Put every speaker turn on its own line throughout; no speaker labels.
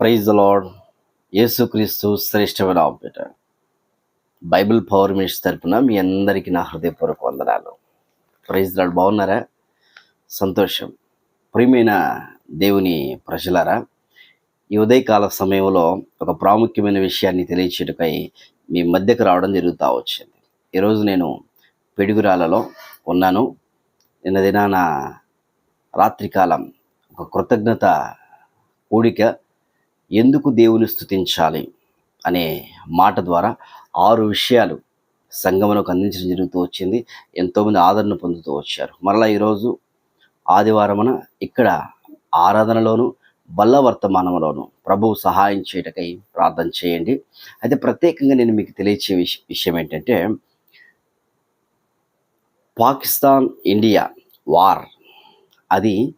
Praise lord యేసుక్రీస్తు శ్రేష్టమైన ఆపేట Bible power మినిస్ తరపున మీ అందరికీ నా హృదయపూర్వక వందనాలు. ప్రైజ్ లార్డ్ బాగున్నారా? సంతోషం. ప్రియమైన దేవుని ప్రజలారా ఈ ఉదయకాల సమయంలో ఒక ప్రాముఖ్యమైన విషయాన్ని తెలియచేటుకై మీ మధ్యకు రావడం జరుగుతూ వచ్చింది. ఈరోజు నేను పిడుగురాలలో ఉన్నాను. నిన్న దినాన రాత్రికాలం ఒక కృతజ్ఞత కూడిక ఎందుకు దేవుని స్థుతించాలి అనే మాట ద్వారా ఆరు విషయాలు సంగమనకు అందించడం జరుగుతూ వచ్చింది. ఎంతోమంది ఆదరణ పొందుతూ వచ్చారు. మరలా ఈరోజు ఆదివారమున ఇక్కడ ఆరాధనలోను బల్ల వర్తమానంలోను ప్రభువు సహాయం చేయటకై ప్రార్థన చేయండి. అయితే ప్రత్యేకంగా నేను మీకు తెలియచే విష విషయం ఏంటంటే పాకిస్తాన్ ఇండియా వార్. అది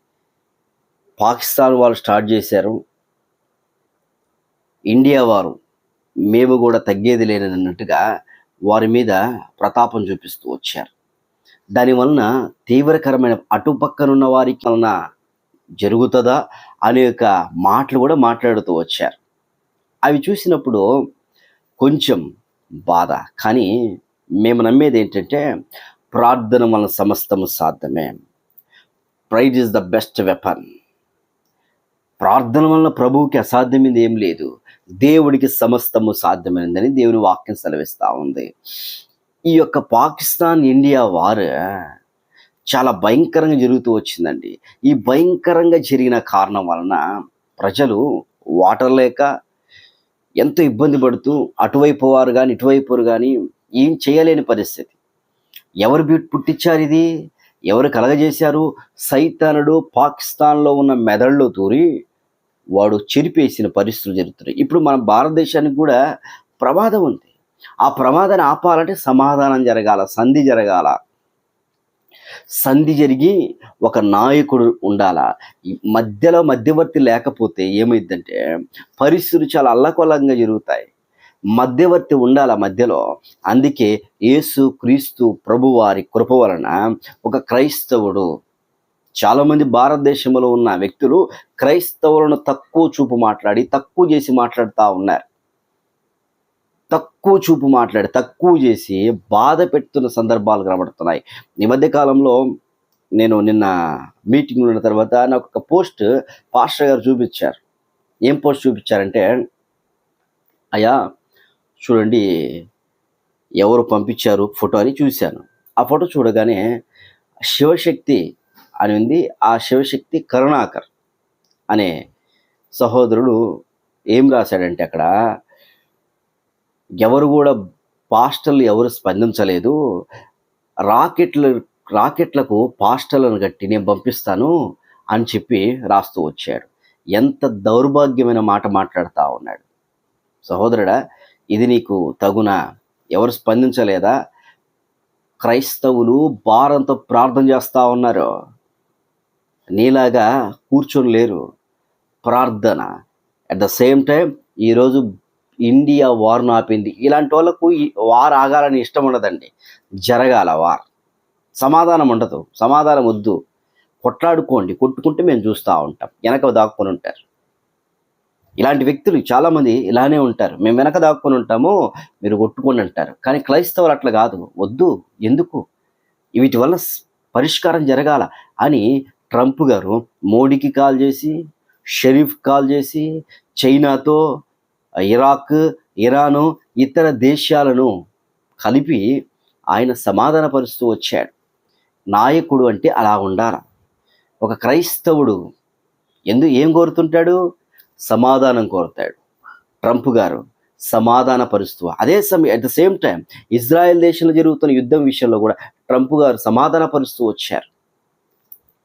పాకిస్తాన్ వాళ్ళు స్టార్ట్ చేశారు. ఇండియా వారు మేము కూడా తగ్గేది లేనన్నట్టుగా వారి మీద ప్రతాపం చూపిస్తూ వచ్చారు. దానివలన తీవ్రకరమైన అటుపక్కనున్న వారికి వలన జరుగుతుందా అనే యొక్క మాటలు కూడా మాట్లాడుతూ వచ్చారు. అవి చూసినప్పుడు కొంచెం బాధ. కానీ మేము నమ్మేది ఏంటంటే ప్రార్థన వలన సమస్తము సాధ్యమే. Prayer is the best weapon ప్రార్థన వలన ప్రభువుకి అసాధ్యమైంది ఏం లేదు. దేవుడికి సమస్తము సాధ్యమైనదని దేవుని వాక్యం సెలవిస్తూ ఉంది. ఈ యొక్క పాకిస్తాన్ ఇండియా వారు చాలా భయంకరంగా జరుగుతూ వచ్చిందండి. ఈ భయంకరంగా జరిగిన కారణం వలన ప్రజలు వాటర్ లేక ఎంతో ఇబ్బంది పడుతూ అటువైపు వారు కానీ ఇటువైపు వారు కానీ ఏం చేయలేని పరిస్థితి. ఎవరు పుట్టించారు ఇది? ఎవరు కలగజేశారు? సైతానుడు పాకిస్తాన్లో ఉన్న మెదడులో తూరి వాడు చెరిపేసిన పరిస్థితులు జరుగుతున్నాయి. ఇప్పుడు మన భారతదేశానికి కూడా ప్రమాదం ఉంది. ఆ ప్రమాదాన్ని ఆపాలంటే సమాధానం జరగాల సంధి జరగాల. సంధి జరిగి ఒక నాయకుడు ఉండాల. మధ్యలో మధ్యవర్తి లేకపోతే ఏమైందంటే పరిస్థితులు చాలా అల్లకొల్లంగా జరుగుతాయి. మధ్యవర్తి ఉండాల మధ్యలో. అందుకే యేసు క్రీస్తు ప్రభువారి కృప వలన ఒక క్రైస్తవుడు చాలామంది భారతదేశంలో ఉన్న వ్యక్తులు క్రైస్తవులను తక్కువ చూపు మాట్లాడి తక్కువ చేసి మాట్లాడుతూ ఉన్నారు. తక్కువ చూపు మాట్లాడి తక్కువ చేసి బాధ పెడుతున్న సందర్భాలు కనబడుతున్నాయి. ఈ మధ్య కాలంలో నేను నిన్న మీటింగ్ ఉన్న తర్వాత నాకు ఒక పోస్ట్ పాస్టర్ గారు చూపించారు. ఏం పోస్ట్ చూపించారంటే అయ్యా చూడండి ఎవరు పంపించారు ఫోటో అని చూశాను. ఆ ఫోటో చూడగానే శివశక్తి అని ఉంది. ఆ శివశక్తి కరుణాకర్ అనే సహోదరుడు ఏం రాశాడంటే అక్కడ ఎవరు కూడా పాస్టర్లు ఎవరు స్పందించలేదు. రాకెట్లు రాకెట్లకు పాస్టర్లను కట్టి నేను పంపిస్తాను అని చెప్పి రాస్తూ వచ్చాడు. ఎంత దౌర్భాగ్యమైన మాట మాట్లాడుతూ ఉన్నాడు. సహోదరుడా ఇది నీకు తగున? ఎవరు స్పందించలేదా? క్రైస్తవులు భారంతో ప్రార్థన చేస్తూ ఉన్నారు. నీలాగా కూర్చొని లేరు. ప్రార్థన. అట్ ద సేమ్ టైం ఈరోజు ఇండియా వార్ను ఆపింది. ఇలాంటి వాళ్ళకు వార్ ఆగాలని ఇష్టం ఉండదండి. జరగాల వార్. సమాధానం ఉండదు. సమాధానం వద్దు. కొట్లాడుకోండి. కొట్టుకుంటే మేము చూస్తూ ఉంటాం. వెనక దాక్కుని ఉంటారు. ఇలాంటి వ్యక్తులు చాలామంది ఇలానే ఉంటారు. మేము వెనక దాక్కుని ఉంటాము మీరు కొట్టుకోండి అంటారు. కానీ క్రైస్తవులు అట్లా కాదు. వద్దు. ఎందుకు? వీటి వల్ల పరిష్కారం జరగాల అని ట్రంప్ గారు మోడీకి కాల్ చేసి షరీఫ్ కాల్ చేసి చైనాతో ఇరాక్ ఇరాను ఇతర దేశాలను కలిపి ఆయన సమాధానపరుస్తూ వచ్చాడు. నాయకుడు అంటే అలా ఉండాలి? ఒక క్రైస్తవుడు ఎందు ఏం కోరుతుంటాడు? సమాధానం కోరుతాడు. ట్రంప్ గారు సమాధాన పరుస్తూ అదే సమయం at the same time Israel దేశంలో జరుగుతున్న యుద్ధం విషయంలో కూడా ట్రంప్ గారు సమాధాన పరుస్తూ వచ్చారు.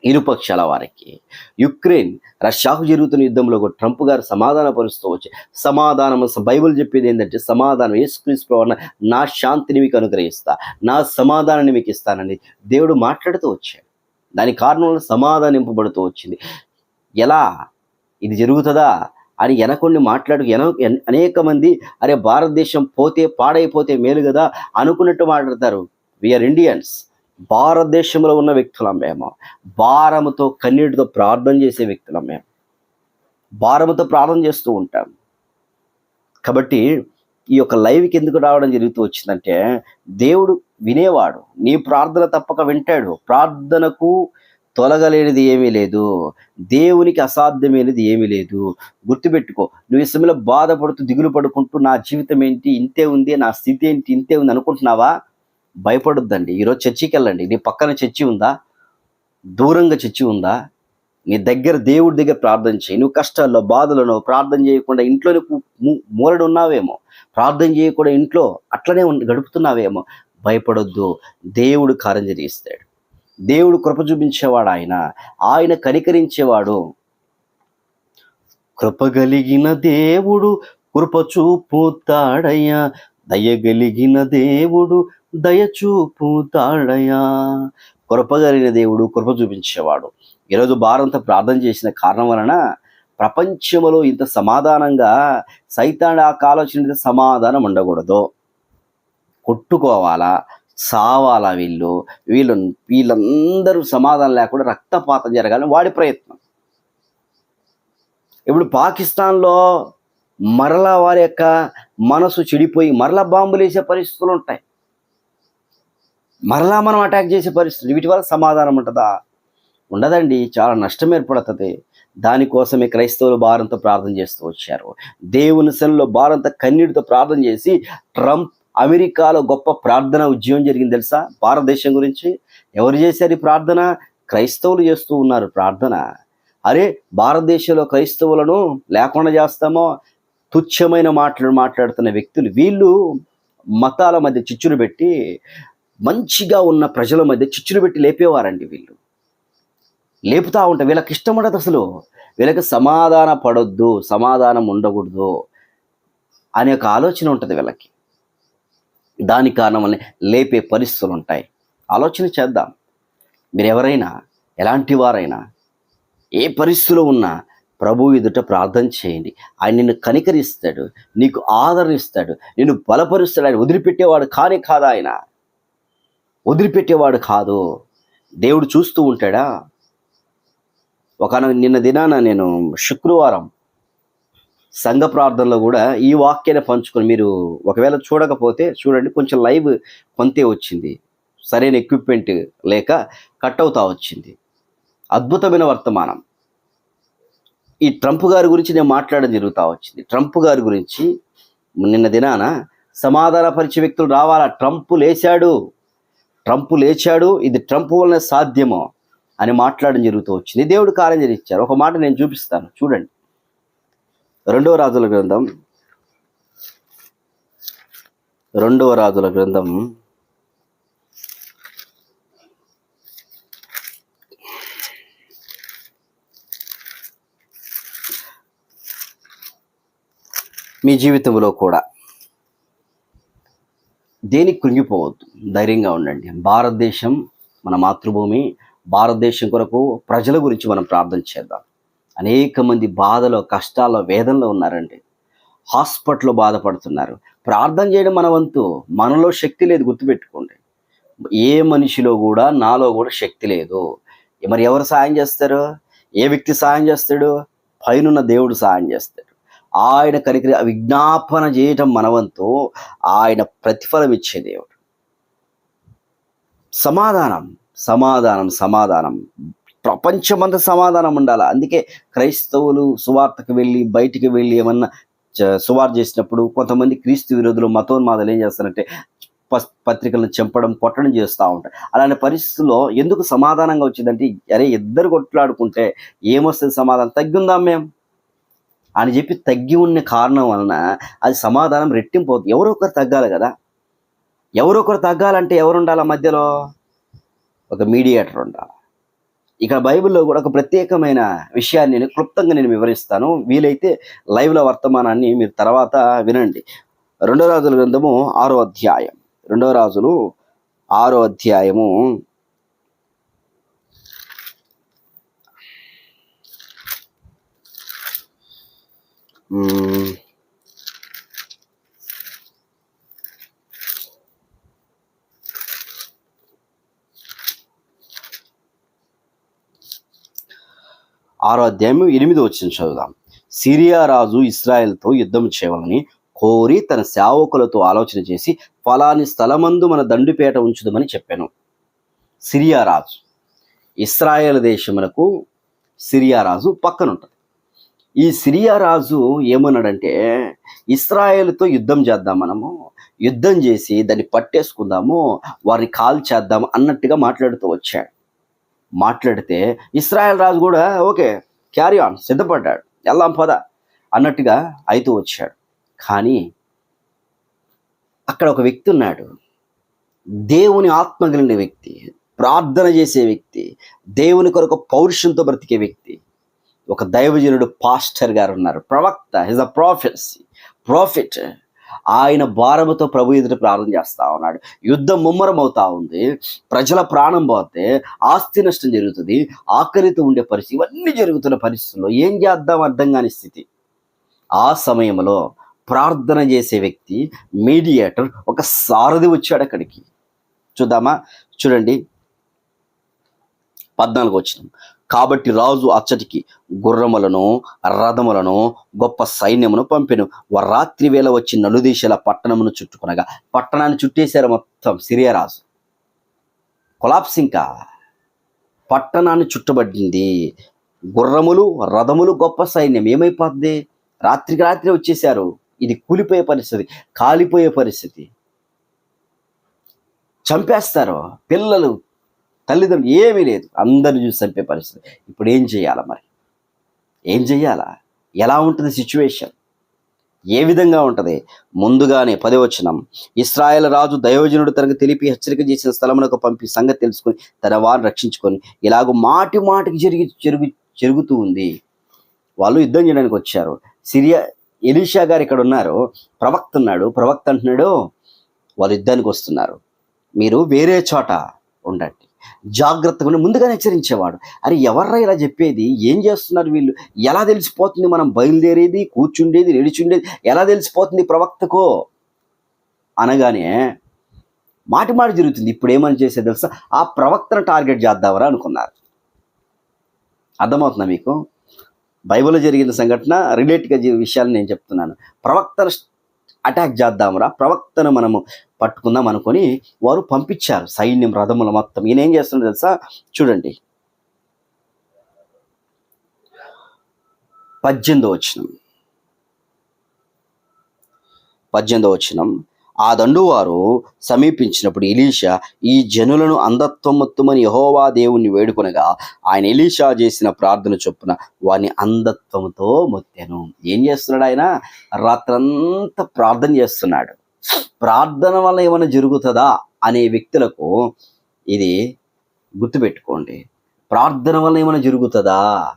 ఇరుపక్షాల వారికి. యుక్రెయిన్ రష్యాకు జరుగుతున్న యుద్ధంలో కూడా ట్రంప్ గారు సమాధాన పరుస్తూ వచ్చారు సమాధానం బైబుల్ బైబిల్ చెప్పేది ఏంటంటే సమాధానం యేసుక్రీస్తు ప్రవణ నా శాంతిని మీకు అనుగ్రహిస్తా నా సమాధానాన్ని మీకు ఇస్తానని దేవుడు మాట్లాడుతూ వచ్చాడు. దాని కారణం సమాధానం సమాధానింపబడుతూ వచ్చింది. ఎలా? ఇది జరుగుతుందా? అని ఎనకొన్ని మాట్లాడు ఎన అనేక మంది అరే భారతదేశం పోతే పాడైపోతే మేలు కదా అనుకున్నట్టు మాట్లాడతారు. విఆర్ ఇండియన్స్ భారతదేశంలో ఉన్న వ్యక్తులం మేము భారముతో కన్నీటితో ప్రార్థన చేసే వ్యక్తులం మేము భారముతో ప్రార్థన చేస్తూ ఉంటాం. కాబట్టి ఈ యొక్క లైవ్కి ఎందుకు రావడం జరుగుతూ వచ్చిందంటే దేవుడు వినేవాడు. నీ ప్రార్థన తప్పక వింటాడు. ప్రార్థనకు తొలగలేనిది ఏమీ లేదు. దేవునికి అసాధ్యమైనది ఏమీ లేదు. గుర్తుపెట్టుకో నువ్వు ఈ సమయంలో బాధపడుతూ దిగులు పడుకుంటూ నా జీవితం ఏంటి ఇంతే ఉంది నా స్థితి ఏంటి ఇంతే ఉంది అనుకుంటున్నావా? భయపడొద్దండి. ఈరోజు చర్చికి వెళ్ళండి నీ పక్కన చర్చి ఉందా? దూరంగా చర్చి ఉందా? నీ దగ్గర దేవుడి దగ్గర ప్రార్థన చేయి. నువ్వు కష్టాల్లో బాధలను ప్రార్థన చేయకుండా ఇంట్లోనే మూలడు ఉన్నావేమో ప్రార్థన చేయకుండా ఇంట్లో అట్లనే గడుపుతున్నావేమో. భయపడొద్దు. దేవుడు కార్యం జరిగిస్తాడు. దేవుడు కృప చూపించేవాడు ఆయన. ఆయన కనికరించేవాడు. కృపగలిగిన దేవుడు కృప చూపుతాడయ్యా. దయగలిగిన దేవుడు దయ తాళయా కృపగలిగిన దేవుడు కృప చూపించేవాడు. ఈరోజు భారంతో ప్రార్థన చేసిన కారణం వలన ప్రపంచంలో ఇంత సమాధానంగా సైతాన్ ఆ ఆలోచన సమాధానం ఉండకూడదు. కొట్టుకోవాలా? సావాలా వీళ్ళు? వీళ్ళు వీళ్ళందరూ సమాధానం లేకుండా రక్తపాతం జరగాలని వాడి ప్రయత్నం. ఇప్పుడు పాకిస్తాన్లో మరలా వారి యొక్క మనసు చెడిపోయి మరలా బాంబులు వేసే పరిస్థితులు ఉంటాయి. మరలా మనం అటాక్ చేసే పరిస్థితులు వీటి వల్ల సమాధానం ఉంటుందా? ఉండదండి. చాలా నష్టం ఏర్పడుతుంది. దానికోసమే క్రైస్తవులు భారంతో ప్రార్థన చేస్తూ వచ్చారు. దేవుని సెల్లో భారంత కన్నీటితో ప్రార్థన చేసి ట్రంప్ అమెరికాలో గొప్ప ప్రార్థన ఉద్యమం జరిగింది తెలుసా? భారతదేశం గురించి. ఎవరు చేశారు ఈ ప్రార్థన? క్రైస్తవులు చేస్తూ ఉన్నారు ప్రార్థన. అరే భారతదేశంలో క్రైస్తవులను లేకుండా చేస్తామో? తుచ్చమైన మాటలు మాట్లాడుతున్న వ్యక్తులు వీళ్ళు మతాల మధ్య చిచ్చులు పెట్టి మంచిగా ఉన్న ప్రజల మధ్య చిచ్చులు పెట్టి లేపేవారండి వీళ్ళు. లేపుతూ ఉంటారు వీళ్ళకి ఇష్టం ఉండదు అసలు. వీళ్ళకి సమాధాన పడొద్దు సమాధానం ఉండకూడదు అనే ఒక ఆలోచన ఉంటుంది వీళ్ళకి. దాని కారణం వల్ల లేపే పరిస్థితులు ఉంటాయి ఆలోచన చేద్దాం. మీరు ఎవరైనా ఎలాంటి వారైనా ఏ పరిస్థితిలో ఉన్నా ప్రభు ఎదుట ప్రార్థన చేయండి. ఆయన నిన్ను కనికరిస్తాడు నీకు ఆదరణ ఇస్తాడు నిన్ను బలపరుస్తాడు ఆయన వదిలిపెట్టేవాడు కానే కాదు ఆయన. వదిలిపెట్టేవాడు కాదు. దేవుడు చూస్తూ ఉంటాడా? ఒక నిన్న దినాన నేను శుక్రవారం సంఘ ప్రార్థనలో కూడా ఈ వాక్యాన్ని పంచుకొని మీరు ఒకవేళ చూడకపోతే చూడండి కొంచెం లైవ్ కొంతే వచ్చింది. సరైన ఎక్విప్మెంట్ లేక కట్ అవుతా వచ్చింది. అద్భుతమైన వర్తమానం. ఈ ట్రంప్ గారి గురించి నేను మాట్లాడడం జరుగుతూ వచ్చింది. ట్రంప్ గారి గురించి నిన్న దినాన సమాధానపరిచే వ్యక్తులు రావాలా? ట్రంప్ లేచాడు ట్రంప్ లేచాడు ఇది ట్రంప్ వలన సాధ్యమో అని మాట్లాడడం జరుగుతూ వచ్చింది. దేవుడు కార్యం జరిగించారు ఒక మాట నేను చూపిస్తాను. చూడండి. రెండవ రాజుల గ్రంథం. రెండవ రాజుల గ్రంథం. మీ జీవితంలో కూడా దేనికి కృంగిపోవద్దు. ధైర్యంగా ఉండండి. భారతదేశం మన మాతృభూమి భారతదేశం కొరకు ప్రజల గురించి మనం ప్రార్థన చేద్దాం. అనేక మంది బాధలో కష్టాల్లో వేదనలో ఉన్నారండి. హాస్పిటల్లో బాధపడుతున్నారు. ప్రార్థన చేయడం మన వంతు. మనలో శక్తి లేదు గుర్తుపెట్టుకోండి. ఏ మనిషిలో కూడా నాలో కూడా శక్తి లేదు. మరి ఎవరు సాయం చేస్తారు? ఏ వ్యక్తి సాయం చేస్తాడు? పైనున్న దేవుడు సాయం చేస్తాడు. ఆయన కనికరి విజ్ఞాపన చేయటం మనవంతో ఆయన ప్రతిఫలం ఇచ్చే దేవుడు. సమాధానం సమాధానం సమాధానం. ప్రపంచమంతా సమాధానం ఉండాలి? అందుకే క్రైస్తవులు సువార్తకు వెళ్ళి బయటికి వెళ్ళి ఏమన్నా చ- సువార్త చేసినప్పుడు కొంతమంది క్రీస్తు విరోధులు మతోన్మాదాలు ఏం చేస్తారంటే పత్రికలను చంపడం కొట్టడం చేస్తూ ఉంటారు. అలాంటి పరిస్థితుల్లో ఎందుకు సమాధానంగా వచ్చిందంటే అరే ఇద్దరు కొట్లాడుకుంటే ఏమొస్తుంది సమాధానం? తగ్గిందాం మేము అని చెప్పి తగ్గి ఉన్న కారణం వలన అది సమాధానం రెట్టింపు అవుతుంది. ఎవరో ఒకరు తగ్గాలి కదా. ఎవరో ఒకరు తగ్గాలంటే ఎవరు ఉండాలి మధ్యలో? ఒక మీడియేటర్ ఉండాలి. ఇక్కడ బైబిల్లో కూడా ఒక ప్రత్యేకమైన విషయాన్ని నేను క్లుప్తంగా నేను వివరిస్తాను. వీలైతే లైవ్లో వర్తమానాన్ని మీరు తర్వాత వినండి. రెండో రాజుల గ్రంథము ఆరో అధ్యాయం. రెండో రాజులు ఆరో అధ్యాయము Mm. ఆరో అధ్యాయం ఎనిమిది వచ్చిన చదువుదాం. సిరియా రాజు ఇస్రాయెల్తో యుద్ధం చేయవాలని కోరి తన సేవకులతో ఆలోచన చేసి ఫలాని స్థలమందు మన దండుపేట ఉంచుదామని చెప్పాను. సిరియా రాజు. ఇస్రాయేల్ దేశమునకు సిరియా రాజు పక్కన ఉంటుంది ఈ సిరియా రాజు ఏమన్నాడంటే ఇస్రాయేల్తో యుద్ధం చేద్దాం మనము యుద్ధం చేసి దాన్ని పట్టేసుకుందాము వారిని కాల్ చేద్దాం అన్నట్టుగా మాట్లాడుతూ వచ్చాడు. మాట్లాడితే ఇస్రాయల్ రాజు కూడా ఓకే క్యారీ ఆన్ సిద్ధపడ్డాడు వెళ్దాం పద అన్నట్టుగా అయితూ వచ్చాడు. కానీ అక్కడ ఒక వ్యక్తి ఉన్నాడు. దేవుని ఆత్మ కలిగిన వ్యక్తి ప్రార్థన చేసే వ్యక్తి దేవుని కొరకు పౌరుషంతో బ్రతికే వ్యక్తి. ఒక దైవజనుడు పాస్టర్ గారు ఉన్నారు ప్రవక్త హిజ్ అ ప్రాఫిట్స్ ప్రాఫిట్ ఆయన భారముతో ప్రభు ఎదుట ప్రార్థన చేస్తా ఉన్నాడు. యుద్ధం ముమ్మరం అవుతా ఉంది. ప్రజల ప్రాణం పోతే ఆస్తి నష్టం జరుగుతుంది. ఆకలితో ఉండే పరిస్థితి ఇవన్నీ జరుగుతున్న పరిస్థితుల్లో ఏం చేద్దాం అర్థం కాని స్థితి. ఆ సమయంలో ప్రార్థన చేసే వ్యక్తి మీడియేటర్ ఒక సారథి వచ్చాడు అక్కడికి. చూద్దామా? చూడండి. పద్నాలుగు వచ్చిన కాబట్టి రాజు అచ్చటికి గుర్రములను రథములను గొప్ప సైన్యమును పంపెను. వారు రాత్రి వేళ వచ్చి నలుదేశాల పట్టణమును చుట్టుకునగా పట్టణాన్ని చుట్టేశారు మొత్తం సిరియా రాజు. కొలాప్స్ ఇంకా పట్టణాన్ని చుట్టబడింది. గుర్రములు రథములు గొప్ప సైన్యం ఏమైపోద్ది? రాత్రికి రాత్రి వచ్చేసారు ఇది కూలిపోయే పరిస్థితి కాలిపోయే పరిస్థితి. చంపేస్తారు. పిల్లలు తల్లిదండ్రులు ఏమీ లేదు. అందరిని చూసి చంపే పరిస్థితి. ఇప్పుడు ఏం చేయాలా మరి? ఏం చెయ్యాలా ఎలా ఉంటుంది సిచ్యువేషన్? ఏ విధంగా ఉంటుంది? ముందుగానే పదవచనం ఇస్రాయల్ రాజు దయోజనుడు తనకు తెలిపి హెచ్చరిక చేసిన స్థలమునకు పంపి సంగతి తెలుసుకొని తన వారిని రక్షించుకొని ఇలాగ మాటి మాటికి జరిగి జరుగు జరుగుతూ ఉంది. వాళ్ళు యుద్ధం చేయడానికి వచ్చారు. సిరియా ఎలీషా గారు ఇక్కడ ఉన్నారు. ప్రవక్త ఉన్నాడు. ప్రవక్త అంటున్నాడు వాళ్ళు యుద్ధానికి వస్తున్నారు. మీరు వేరే చోట ఉండండి. జాగ్రత్తగా ముందుగానే హెచ్చరించేవాడు. అరే ఎవర్రా ఇలా చెప్పేది? ఏం చేస్తున్నారు వీళ్ళు? ఎలా తెలిసిపోతుంది మనం బయలుదేరేది కూర్చుండేది నిడిచుండేది ఎలా తెలిసిపోతుంది ప్రవక్తకో? అనగానే మాటి మాట జరుగుతుంది. ఇప్పుడు ఏమని చేసేది తెలుసా? ఆ ప్రవక్తను టార్గెట్ చేద్దామరా అనుకున్నారు. అర్థమవుతుందా మీకు? బైబిల్లో జరిగిన సంఘటన రిలేట్గా విషయాలు నేను చెప్తున్నాను. ప్రవక్తను అటాక్ చేద్దాంరా ప్రవక్తను మనము పట్టుకుందాం అనుకొని వారు పంపించారు సైన్యం రథముల మొత్తం. ఈయన ఏం చేస్తున్నాడు తెలుసా? చూడండి. పద్దెనిమిదో వచనం. పద్దెనిమిదో వచనం. ఆ దండువారు సమీపించినప్పుడు ఎలీషా ఈ జనులను అంధత్వమొత్తుమని యహోవా దేవుణ్ణి వేడుకొనగా ఆయన ఎలీషా చేసిన ప్రార్థన చొప్పున వాని అంధత్వముతో మొత్తాను. ఏం చేస్తున్నాడు ఆయన? రాత్రంతా ప్రార్థన చేస్తున్నాడు. ప్రార్థన వల్ల ఏమైనా జరుగుతుందా అనే వ్యక్తులకు ఇది గుర్తుపెట్టుకోండి. ప్రార్థన వల్ల ఏమైనా జరుగుతుందా?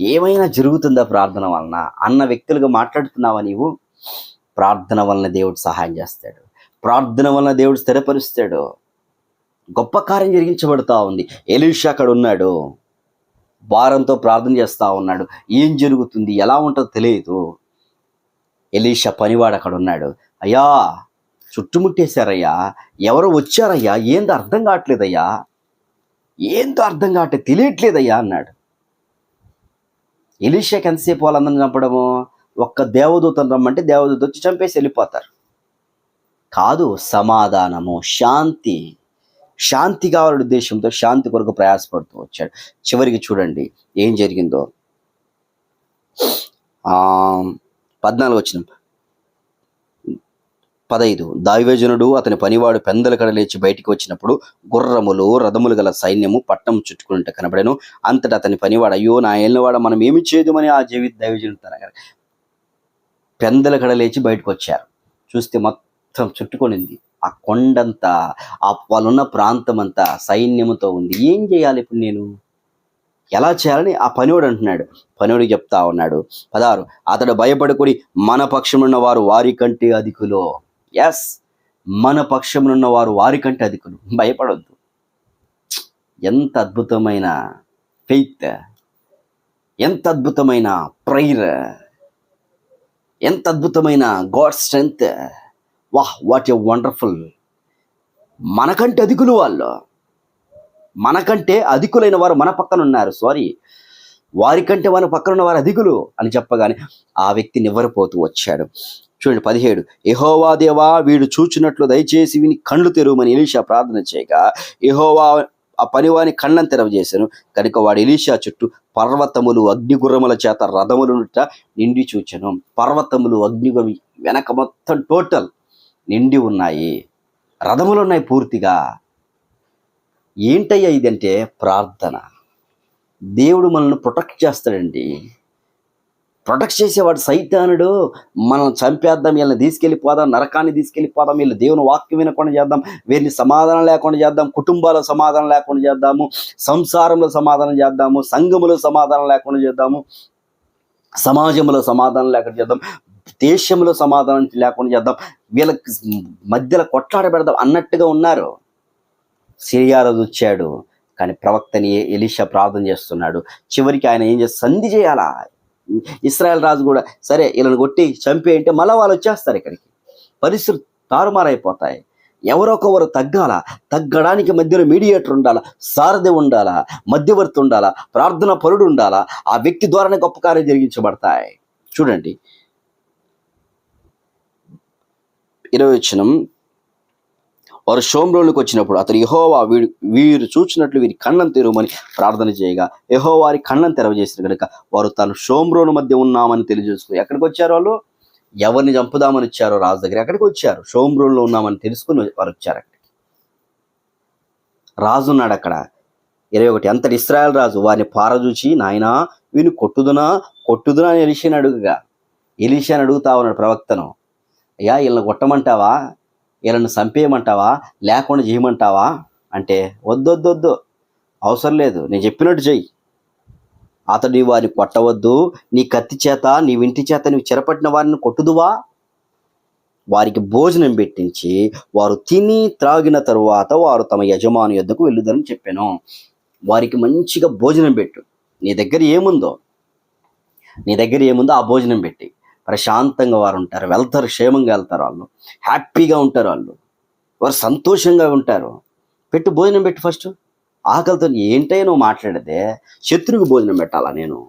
ఏమైనా జరుగుతుందా ప్రార్థన వలన? అన్న వ్యక్తులుగా మాట్లాడుతున్నావా నీవు? ప్రార్థన వలన దేవుడు సహాయం చేస్తాడు. ప్రార్థన వలన దేవుడు స్థిరపరుస్తాడు. గొప్ప కార్యం జరిగించబడుతూ ఉంది. ఎలీషా అక్కడ ఉన్నాడు. భారంతో ప్రార్థన చేస్తూ ఉన్నాడు. ఏం జరుగుతుంది? ఎలా ఉంటుందో తెలియదు. ఎలీషా పనివాడు అక్కడ ఉన్నాడు. అయ్యా చుట్టుముట్టేశారయ్యా. ఎవరో వచ్చారయ్యా. ఏందో అర్థం కావట్లేదయ్యా. ఏందో అర్థం కావట్లేదు. తెలియట్లేదయ్యా అన్నాడు. ఎలీషాకి ఎంతసేపు వాళ్ళందరిని చంపడము? ఒక్క దేవదూతను రమ్మంటే దేవదూత వచ్చి చంపేసి వెళ్ళిపోతారు. కాదు సమాధానము శాంతి. శాంతి కావాలనే ఉద్దేశంతో శాంతి కొరకు ప్రయాసపడుతూ వచ్చాడు. చివరికి చూడండి ఏం జరిగిందో. ఆ, పద్నాలుగు వచ్చిన పదైదు దావివేజనుడు అతని పనివాడు పెందల కడ లేచి బయటికి వచ్చినప్పుడు గుర్రములు రథములు గల సైన్యము పట్టం చుట్టుకుంటే కనబడెను. అంతటా అతని పనివాడు అయ్యో నా ఏళ్ళవాడ మనం ఏమి చేయదుమని ఆ జీవిత దైవజనుడు తన పెందల కడ లేచి బయటకు వచ్చారు చూస్తే మొత్తం చుట్టుకొనింది. ఆ కొండంతా ఆ వాళ్ళున్న ప్రాంతం అంతా సైన్యముతో ఉంది. ఏం చేయాలి ఇప్పుడు నేను? ఎలా చేయాలని ఆ పనివాడు అంటున్నాడు. పనివాడు చెప్తా ఉన్నాడు. పదారు అతడు భయపడకుడి మన పక్షమున్న వారు వారి కంటే అధికులో. ఎస్ మన పక్షమునున్న వారు వారి కంటే అధికులు. భయపడొద్దు. ఎంత అద్భుతమైన ఫెయిత్ ఎంత అద్భుతమైన ప్రైర్ ఎంత అద్భుతమైన గాడ్ స్ట్రెంగ్త్. వాహ్ వాట్ ఎ వండర్ఫుల్. మనకంటే అధికులు వాళ్ళు. మనకంటే అధికులైన వారు మన పక్కన ఉన్నారు. సారీ. వారికంటే మన పక్కన ఉన్న వారు అధికులు అని చెప్పగానే ఆ వ్యక్తి నివ్వరపోతూ వచ్చాడు. చూడండి పదిహేడు. యహోవా దేవా వీడు చూచినట్లు దయచేసి విని కళ్ళు తెరవమని ఎలీషా ప్రార్థన చేయగా యహోవా ఆ పనివాని కళ్ళను తెరవజేశాను. కనుక వాడు ఎలీషా చుట్టూ పర్వతములు అగ్నిగుర్రముల చేత రథములు నిండి చూచను. పర్వతములు అగ్నిగురం వెనక మొత్తం టోటల్ నిండి ఉన్నాయి. రథములు ఉన్నాయి పూర్తిగా. ఏంటయ్యా ఇదంటే ప్రార్థన. దేవుడు మనల్ని ప్రొటెక్ట్ చేస్తాడండి. ప్రొటెక్ట్ చేసేవాడు సైతానుడు. మనం చంపేద్దాం వీళ్ళని తీసుకెళ్ళిపోదాం నరకాన్ని తీసుకెళ్ళిపోదాం వీళ్ళు దేవుని వాక్యం వినకుండా చేద్దాం వీరిని సమాధానం లేకుండా చేద్దాం కుటుంబాల సమాధానం లేకుండా చేద్దాము సంసారంలో సమాధానం చేద్దాము సంఘములో సమాధానం లేకుండా చేద్దాము సమాజంలో సమాధానం లేకుండా చేద్దాం దేశంలో సమాధానం లేకుండా చేద్దాం వీళ్ళకి మధ్యలో కొట్లాడ పెడదాం అన్నట్టుగా ఉన్నారు. సిరియారదు వచ్చాడు కానీ ప్రవక్తని ఎలిషా ప్రార్థన చేస్తున్నాడు. చివరికి ఆయన ఏం చేస్తే సంధి చేయాలా? ఇస్రాయల్ రాజు కూడా సరే వీళ్ళని కొట్టి చంపేయంటే మళ్ళీ వాళ్ళు వచ్చేస్తారు ఇక్కడికి. పరిస్థితులు తారుమారైపోతాయి. ఎవరొకరు తగ్గాల? తగ్గడానికి మధ్యలో మీడియేటర్ ఉండాలా? సారథి ఉండాలా? మధ్యవర్తి ఉండాలా? ప్రార్థన పరుడు ఉండాలా? ఆ వ్యక్తి ద్వారానే గొప్ప కార్యం జరిగించబడతాయి. చూడండి. ఇరవై వచ్చినం వారు షోమ్రోళ్ళకి వచ్చినప్పుడు అతడు యహోవా వీడు వీరు చూచినట్లు వీరి కన్నం తెరవమని ప్రార్థన చేయగా యహో వారి కన్నం తెరవజేసిన కనుక వారు తాను షోమ్రోను మధ్య ఉన్నామని తెలియజేసుకుని ఎక్కడికి వచ్చారు వాళ్ళు? ఎవరిని చంపుదామని వచ్చారో రాజు దగ్గర ఎక్కడికి వచ్చారు? షోమ్రోన్లో ఉన్నామని తెలుసుకుని వారు వచ్చారు అక్కడికి. రాజు ఉన్నాడు అక్కడ. ఇరవై ఒకటి అంతటి ఇస్రాయల్ రాజు వారిని పారజూచి నాయనా వీని కొట్టుదునా? కొట్టుదునా? అని ఎలిషాని అడుగుగా. ఎలిషాని అడుగుతా ఉన్నాడు ప్రవక్తను. అయ్యా వీళ్ళని కొట్టమంటావా? వీళ్ళని చంపేయమంటావా? లేకుండా చేయమంటావా? అంటే వద్దొద్దొద్దు. అవసరం లేదు. నేను చెప్పినట్టు చెయ్యి. అతడు వారిని కొట్టవద్దు. నీ కత్తి చేత నీ ఇంటి చేత నీవు చెరపట్టిన వారిని కొట్టుదువా? వారికి భోజనం పెట్టించి వారు తిని త్రాగిన తరువాత వారు తమ యజమాని యొద్దకు వెళ్ళుదని చెప్పాను. వారికి మంచిగా భోజనం పెట్టు. నీ దగ్గర ఏముందో? నీ దగ్గర ఏముందో ఆ భోజనం పెట్టి ప్రశాంతంగా వారు ఉంటారు వెళ్తారు క్షేమంగా వెళ్తారు వాళ్ళు. హ్యాపీగా ఉంటారు వాళ్ళు. వారు సంతోషంగా ఉంటారు. పెట్టు భోజనం పెట్టు ఫస్ట్ ఆకలితో ఏంటైనా నువ్వు మాట్లాడితే శత్రువుకి భోజనం పెట్టాలా నేను?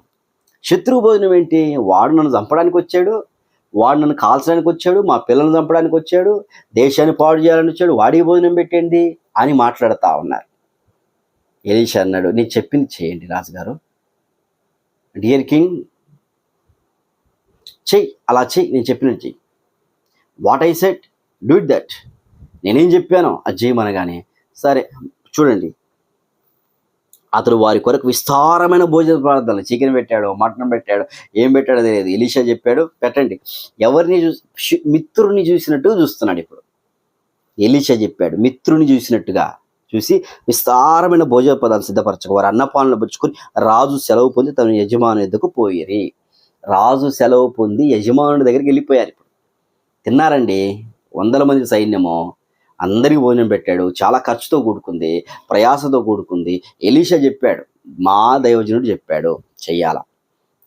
శత్రువు భోజనం ఏంటి? వాడు నన్ను చంపడానికి వచ్చాడు వాడు నన్ను కాల్చడానికి వచ్చాడు మా పిల్లల్ని చంపడానికి వచ్చాడు దేశాన్ని పాడు చేయాలని వచ్చాడు వాడికి భోజనం పెట్టండి అని మాట్లాడుతూ ఉన్నారు. ఎలీషా అన్నాడు నేను చెప్పింది చేయండి రాజుగారు. డియర్ కింగ్ చెయ్యి అలా చెయ్యి నేను చెప్పినట్టు చెయ్యి what I said do it that నేనేం చెప్పానో అది చేయమనగానే సరే చూడండి. అతడు వారి కొరకు విస్తారమైన భోజన పదార్థాలు చికెన్ పెట్టాడు మటన్ పెట్టాడు ఏం పెట్టాడో తెలియదు. ఎలీషా చెప్పాడు పెట్టండి. ఎవరిని చూసి మిత్రుని చూసినట్టు చూస్తున్నాడు ఇప్పుడు. ఎలీషా చెప్పాడు మిత్రుని చూసినట్టుగా చూసి విస్తారమైన భోజన పదార్థాలు సిద్ధపరచక వారు అన్నపాలను పుచ్చుకొని రాజు సెలవు పొంది తన యజమాని ఎద్దుకు పోయిరి. రాజు సెలవు పొంది యజమానుడి దగ్గరికి వెళ్ళిపోయారు ఇప్పుడు. తిన్నారండి? వందల మంది సైన్యము అందరికీ భోజనం పెట్టాడు చాలా ఖర్చుతో కూడుకుంది ప్రయాసతో కూడుకుంది. ఎలీషా చెప్పాడు మా దైవజనుడు చెప్పాడు చెయ్యాల.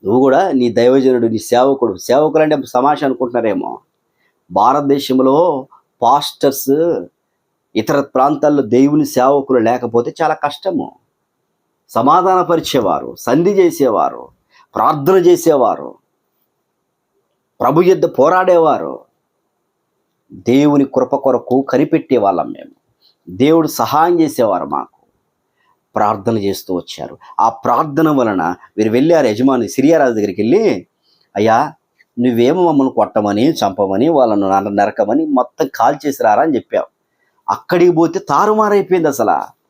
నువ్వు కూడా నీ దైవజనుడు నీ సేవకుడు సేవకులు అంటే సమాష అనుకుంటున్నారేమో. భారతదేశంలో పాస్టర్స్ ఇతర ప్రాంతాల్లో దేవుని సేవకులు లేకపోతే చాలా కష్టము. సమాధానపరిచేవారు సంధి చేసేవారు ప్రార్థన చేసేవారు. ప్రభు యుద్ధ పోరాడేవారు. దేవుని కృప కొరకు కనిపెట్టే వాళ్ళం మేము. దేవుడు సహాయం చేసేవారు మాకు. ప్రార్థన చేస్తూ వచ్చారు. ఆ ప్రార్థన వలన వీరు వెళ్ళారు యజమాని సిరియారాజు దగ్గరికి వెళ్ళి అయ్యా నువ్వేమో మమ్మల్ని కొట్టమని చంపమని వాళ్ళను నరకమని మొత్తం కాల్ చేసిరారా అని చెప్పావు. అక్కడికి పోతే తారుమారైపోయింది అసలు.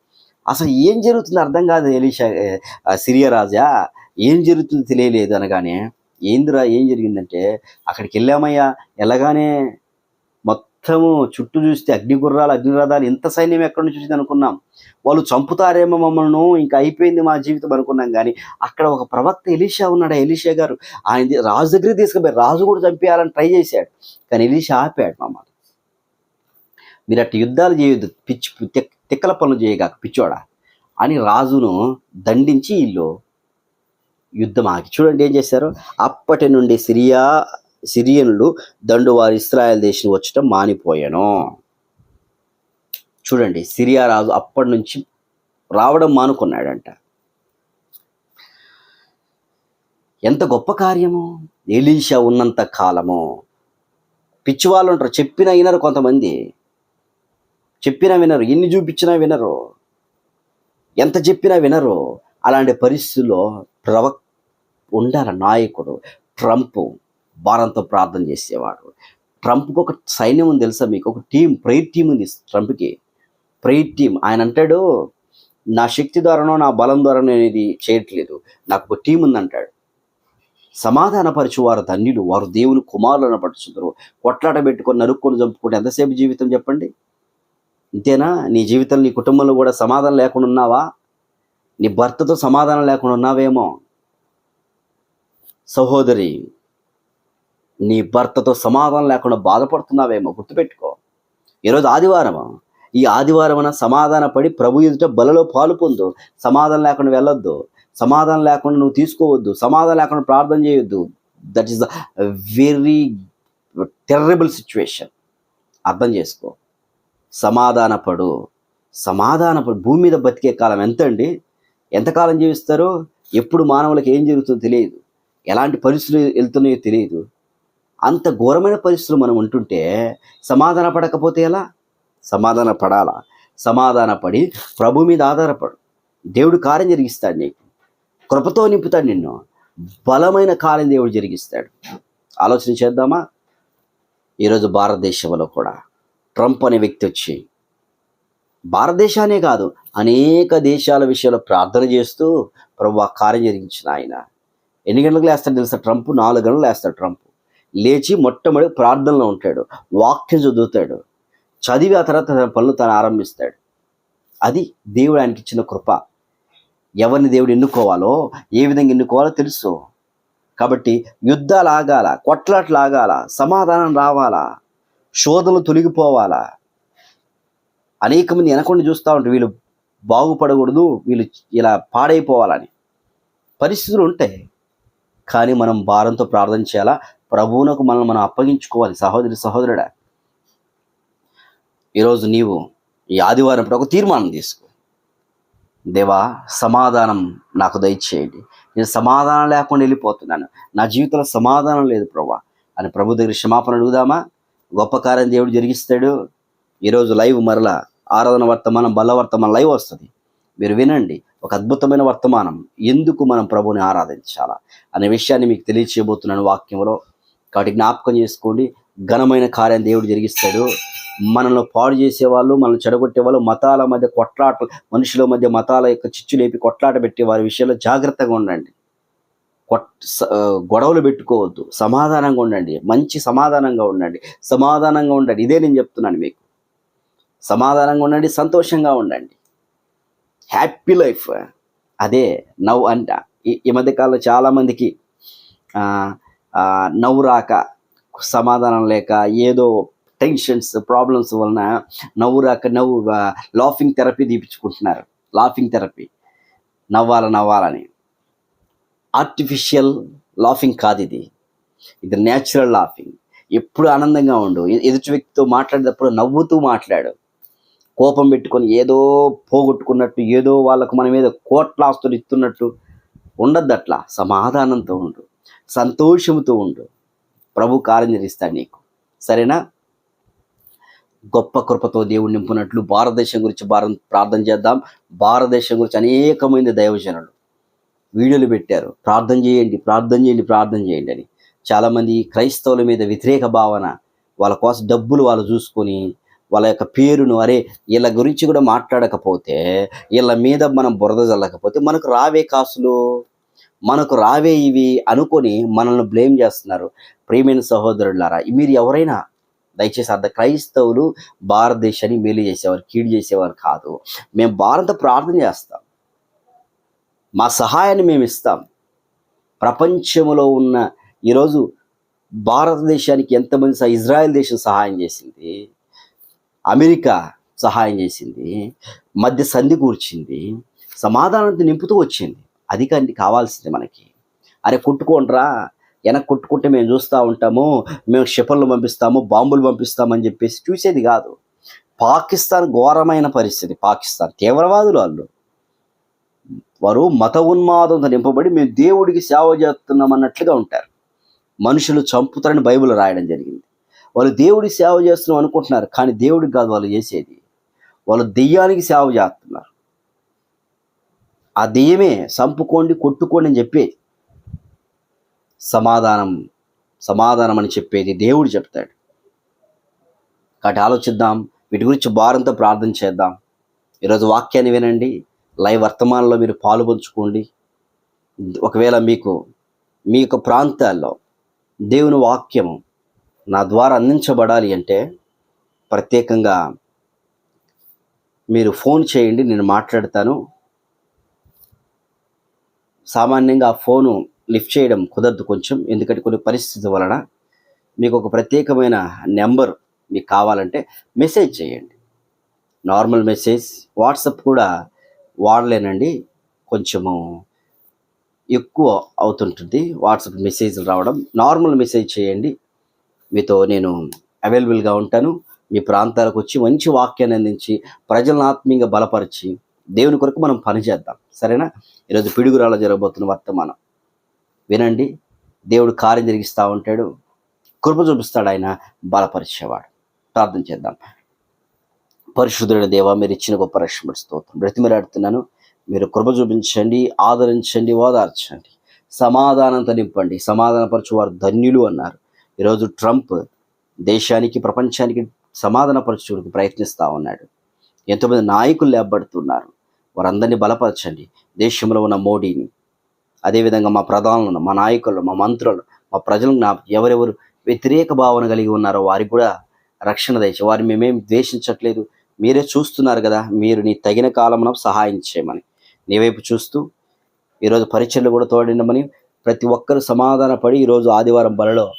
అసలు ఏం జరుగుతుంది అర్థం కాదు ఎలీషా సిరియరాజా ఏం జరుగుతుందో తెలియలేదు అనగానే ఏందిరా ఏం జరిగిందంటే అక్కడికి వెళ్ళామయ్యా వెళ్ళగానే మొత్తము చుట్టూ చూస్తే అగ్నిగుర్రాలు అగ్నిరథాలు ఇంత సైన్యం ఎక్కడి నుంచి చూసింది అనుకున్నాం. వాళ్ళు చంపుతారేమో మమ్మల్ని ఇంకా అయిపోయింది మా జీవితం అనుకున్నాం కానీ అక్కడ ఒక ప్రవక్త ఎలీషా ఉన్నాడు? ఎలీషా గారు ఆయన రాజు దగ్గర తీసుకుపోయి రాజు కూడా చంపేయాలని ట్రై చేశాడు. కానీ ఎలీషా ఆపాడు మమ్మల్ని. మీరు అట్టు యుద్ధాలు చేయొద్దు పిచ్చి తిక్- తిక్కల పనులు చేయగాక పిచ్చోడా అని రాజును దండించి వీళ్ళు యుద్ధం ఆగి చూడండి ఏం చేశారు? అప్పటి నుండి సిరియా సిరియన్లు దండు వారి ఇస్రాయల్ దేశం వచ్చటం మానిపోయాను. చూడండి సిరియా రాజు అప్పటి నుంచి రావడం మానుకున్నాడంట. ఎంత గొప్ప కార్యము? ఎలీషా ఉన్నంత కాలము. పిచ్చివాళ్ళు ఉంటారు చెప్పినా వినరు కొంతమంది. చెప్పినా వినరు ఎన్ని చూపించినా వినరు. ఎంత చెప్పినా వినరు. అలాంటి పరిస్థితుల్లో ప్రవక్త ఉండాల నాయకుడు ట్రంప్ భారంతో ప్రార్థన చేసేవాడు. ట్రంప్కి ఒక సైన్యం ఉంది తెలుసా మీకు? ఒక టీం ప్రైర్ టీం ఉంది ట్రంప్కి. Prayer team. ఆయన అంటాడు నా శక్తి ద్వారానో నా బలం ద్వారానో నేను ఇది చేయట్లేదు. నాకు ఒక టీం ఉంది అంటాడు సమాధానపరచు వారు ధన్యులు. వారు దేవుని కుమారులు పడుచుందరు కొట్లాట పెట్టుకొని నరుక్కొని చంపుకుంటే ఎంతసేపు జీవితం చెప్పండి? ఇంతేనా? నీ జీవితంలో నీ కుటుంబంలో కూడా సమాధానం లేకుండా ఉన్నావా? నీ భర్తతో సమాధానం లేకుండా ఉన్నావేమో? సహోదరి నీ భర్తతో సమాధానం లేకుండా బాధపడుతున్నావేమో గుర్తుపెట్టుకో. ఈరోజు ఆదివారం ఈ ఆదివారం సమాధాన పడి ప్రభు ఎదుట బలలో పాలు పొందు. సమాధానం లేకుండా వెళ్ళొద్దు. సమాధానం లేకుండా నువ్వు తీసుకోవద్దు. సమాధానం లేకుండా ప్రార్థన చేయొద్దు. That is the very terrible situation అర్థం చేసుకో. సమాధానపడు. సమాధానపడు. భూమి మీద బతికే కాలం ఎంత అండి ఎంతకాలం జీవిస్తారు? ఎప్పుడు మానవులకు ఏం జరుగుతుందో తెలియదు. ఎలాంటి పరిస్థితులు వెళ్తున్నాయో తెలియదు. అంత ఘోరమైన పరిస్థితులు మనం ఉంటుంటే సమాధాన పడకపోతే ఎలా? సమాధాన పడాలా? సమాధాన పడి ప్రభు మీద ఆధారపడు. దేవుడు కార్యం జరిగిస్తాడు నీకు. కృపతో నింపుతాడు నిన్ను. బలమైన కార్యం దేవుడు జరిగిస్తాడు. ఆలోచన చేద్దామా? ఈరోజు భారతదేశంలో కూడా ట్రంప్ అనే వ్యక్తి వచ్చి భారతదేశానే కాదు అనేక దేశాల విషయంలో ప్రార్థన చేస్తూ ప్రభు ఆ కార్యం జరిగించిన ఆయన. ఎన్ని గంటలకు లేస్తాడు తెలుసా? ట్రంప్ నాలుగు గంటలు లేస్తాడు ట్రంప్. లేచి మొట్టమొదటి ప్రార్థనలో ఉంటాడు. వాక్యం చదువుతాడు. చదివి ఆ తర్వాత తన పనులు తను ఆరంభిస్తాడు. అది దేవుడు ఆయనకి ఇచ్చిన కృప. ఎవరిని దేవుడు ఎన్నుకోవాలో ఏ విధంగా ఎన్నుకోవాలో తెలుసు. కాబట్టి యుద్ధాలు ఆగాల కొట్లాట్లు ఆగాల సమాధానం రావాలా శోధనలు తొలగిపోవాలా. అనేక మంది వెనకుండా చూస్తూ ఉంటారు వీళ్ళు బాగుపడకూడదు వీళ్ళు ఇలా పాడైపోవాలని. పరిస్థితులు ఉంటాయి. కానీ మనం భారంతో ప్రార్థన చేయాలా? ప్రభువునకు మనం మనం అప్పగించుకోవాలి. సహోదరి సహోదరుడా ఈరోజు నీవు ఈ ఆదివారం ఒక తీర్మానం తీసుకో. దేవా సమాధానం నాకు దయచేయండి. నేను సమాధానం లేకుండా వెళ్ళిపోతున్నాను. నా జీవితంలో సమాధానం లేదు ప్రభా అని ప్రభు దగ్గర క్షమాపణ అడుగుదామా? గొప్ప కార్యం దేవుడు జరిగిస్తాడు. ఈరోజు లైవ్ మరలా ఆరాధన వర్తమానం బలవర్తమానం లైవ్ వస్తుంది. మీరు వినండి. ఒక అద్భుతమైన వర్తమానం. ఎందుకు మనం ప్రభుని ఆరాధించాలా? అనే విషయాన్ని మీకు తెలియచేయబోతున్నాను వాక్యంలో. కాబట్టి జ్ఞాపకం చేసుకోండి. ఘనమైన కార్యం దేవుడు జరిగిస్తాడు. మనల్ని పాడు చేసేవాళ్ళు మనల్ని చెడగొట్టే వాళ్ళు మతాల మధ్య కొట్లాట మనుషుల మధ్య మతాల యొక్క చిచ్చు లేపి కొట్లాట పెట్టే వారి విషయంలో జాగ్రత్తగా ఉండండి. కొట్ స- గొడవలు పెట్టుకోవద్దు. సమాధానంగా ఉండండి. మంచి సమాధానంగా ఉండండి. సమాధానంగా ఉండండి. ఇదే నేను చెప్తున్నాను మీకు. సమాధానంగా ఉండండి. సంతోషంగా ఉండండి. హ్యాపీ లైఫ్ అదే నవ్వు అంట. ఈ ఈ మధ్యకాలంలో చాలామందికి నవ్వు రాక సమాధానం లేక ఏదో టెన్షన్స్ ప్రాబ్లమ్స్ వలన నవ్వు రాక నవ్వు లాఫింగ్ థెరపీ తీపించుకుంటున్నారు లాఫింగ్ థెరపీ నవ్వాల నవ్వాలని. ఆర్టిఫిషియల్ లాఫింగ్ కాదు ఇది ఇది న్యాచురల్ లాఫింగ్ ఎప్పుడు ఆనందంగా ఉండు. ఎదుటి వ్యక్తితో మాట్లాడేటప్పుడు నవ్వుతూ మాట్లాడు. కోపం పెట్టుకొని ఏదో పోగొట్టుకున్నట్టు ఏదో వాళ్ళకు మన మీద కోట్ల ఆస్తులు ఇస్తున్నట్టు ఉండద్దు అట్లా సమాధానంతో ఉండు. సంతోషంతో ఉండు. ప్రభు కార్యం నీకు. సరేనా? గొప్ప కృపతో దేవుడు నింపునట్లు భారతదేశం గురించి భారత ప్రార్థన చేద్దాం. భారతదేశం గురించి అనేకమైన దైవజనులు వీడియోలు పెట్టారు. ప్రార్థన చేయండి ప్రార్థన చేయండి ప్రార్థన చేయండి అని. చాలామంది క్రైస్తవుల మీద వ్యతిరేక భావన వాళ్ళ కోసం డబ్బులు వాళ్ళు చూసుకొని వాళ్ళ యొక్క పేరును అరే వీళ్ళ గురించి కూడా మాట్లాడకపోతే వీళ్ళ మీద మనం బురద చల్లకపోతే మనకు రావే కాసులు. మనకు రావే ఇవి అనుకొని మనల్ని బ్లేమ్ చేస్తున్నారు. ప్రేమైన సహోదరులారా మీరు ఎవరైనా దయచేసి అర్థ క్రైస్తవులు భారతదేశాన్ని మేలు చేసేవారు కీడు చేసేవారు కాదు. మేము భారత ప్రార్థన చేస్తాం. మా సహాయాన్ని మేము ఇస్తాం. ప్రపంచంలో ఉన్న ఈరోజు భారతదేశానికి ఎంతమంది ఇజ్రాయెల్ దేశం సహాయం చేసింది? అమెరికా సహాయం చేసింది మధ్య సంధి కూర్చింది సమాధానంతో నింపుతూ వచ్చింది. అది కానీ కావాల్సింది మనకి. అరే కొట్టుకోండిరా. వెనక్కి కొట్టుకుంటే మేము చూస్తూ ఉంటాము మేము క్షిపణులు పంపిస్తాము బాంబులు పంపిస్తామని చెప్పేసి చూసేది కాదు. పాకిస్తాన్ ఘోరమైన పరిస్థితి. పాకిస్తాన్ తీవ్రవాదులు వాళ్ళు. వారు మత ఉన్మాదంతో నింపబడి మేము దేవుడికి సేవ చేస్తున్నాం అన్నట్లుగా ఉంటారు. మనుషులు చంపుతారని బైబిల్ రాయడం జరిగింది. వాళ్ళు దేవుడి సేవ చేస్తున్నాం అనుకుంటున్నారు కానీ దేవుడికి కాదు వాళ్ళు చేసేది. వాళ్ళు దెయ్యానికి సేవ చేస్తున్నారు. ఆ దెయ్యమే చంపుకోండి కొట్టుకోండి అని చెప్పేది. సమాధానం సమాధానం అని చెప్పేది దేవుడు చెప్తాడు. కాబట్టి ఆలోచిద్దాం వీటి గురించి భారంతో ప్రార్థన చేద్దాం. ఈరోజు వాక్యాన్ని వినండి లైవ్ వర్తమానంలో మీరు పాలు పంచుకోండి. ఒకవేళ మీకు మీ యొక్క ప్రాంతాల్లో దేవుని వాక్యము నా ద్వారా అందించబడాలి అంటే ప్రత్యేకంగా మీరు ఫోన్ చేయండి నేను మాట్లాడతాను. సామాన్యంగా ఫోను లిఫ్ట్ చేయడం కుదరదు కొంచెం ఎందుకంటే కొన్ని పరిస్థితుల వలన మీకు ఒక ప్రత్యేకమైన నెంబర్ మీకు కావాలంటే మెసేజ్ చేయండి. నార్మల్ మెసేజ్ వాట్సప్ కూడా వాడలేనండి కొంచెము ఎక్కువ అవుతుంటుంది. వాట్సాప్ మెసేజ్లు రావడం నార్మల్ మెసేజ్ చేయండి. మీతో నేను అవైలబుల్గా ఉంటాను. మీ ప్రాంతాలకు వచ్చి మంచి వాక్యాన్ని అందించి ప్రజలను ఆత్మీయంగా బలపరిచి దేవుని కొరకు మనం పనిచేద్దాం సరేనా? ఈరోజు పిడుగురాల జరగబోతున్న వర్తమానం. వినండి దేవుడు కార్యం జరిగిస్తూ ఉంటాడు. కృప చూపిస్తాడు ఆయన బలపరిచేవాడు. ప్రార్థన చేద్దాం. పరిశుద్ధుడైన దేవ మీరు ఇచ్చిన గొప్ప రక్షణ స్తోత్రం. బ్రతిమలాడుతున్నాను. మీరు కృప చూపించండి ఆదరించండి ఓదార్చండి. సమాధానంతో నింపండి సమాధానపరచు వారు ధన్యులు అన్నారు. ఈరోజు ట్రంప్ దేశానికి ప్రపంచానికి సమాధానపరచుడికి ప్రయత్నిస్తూ ఉన్నాడు. ఎంతోమంది నాయకులు లేపబడుతున్నారు. వారందరినీ బలపరచండి. దేశంలో ఉన్న మోడీని అదేవిధంగా మా ప్రధానులను మా నాయకులను మా మంత్రులు మా ప్రజలను నా ఎవరెవరు వ్యతిరేక భావన కలిగి ఉన్నారో వారికి కూడా రక్షణ దయచి వారిని మేమేం ద్వేషించట్లేదు. మీరే చూస్తున్నారు కదా మీరు నీ తగిన కాలమున సహాయం చేయమని. నీ వైపు చూస్తూ ఈరోజు పరీక్షలు కూడా తోడినమని ప్రతి ఒక్కరు సమాధానపడి ఈరోజు ఆదివారం బలలో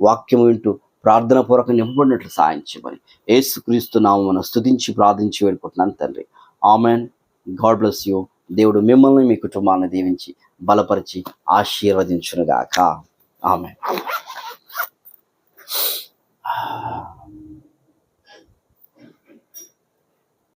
వాక్యం వింటూ ప్రార్థన పూర్వక నింపబడినట్లు సాయం చేయమని. ఏసుక్రీస్తు నామను స్థుతించి ప్రార్థించి వెళ్ళిపోతున్నాను తండ్రి. ఆమెన్. God bless you. దేవుడు మిమ్మల్ని మీ కుటుంబాన్ని దీవించి బలపరిచి ఆశీర్వదించునుగాక. ఆమె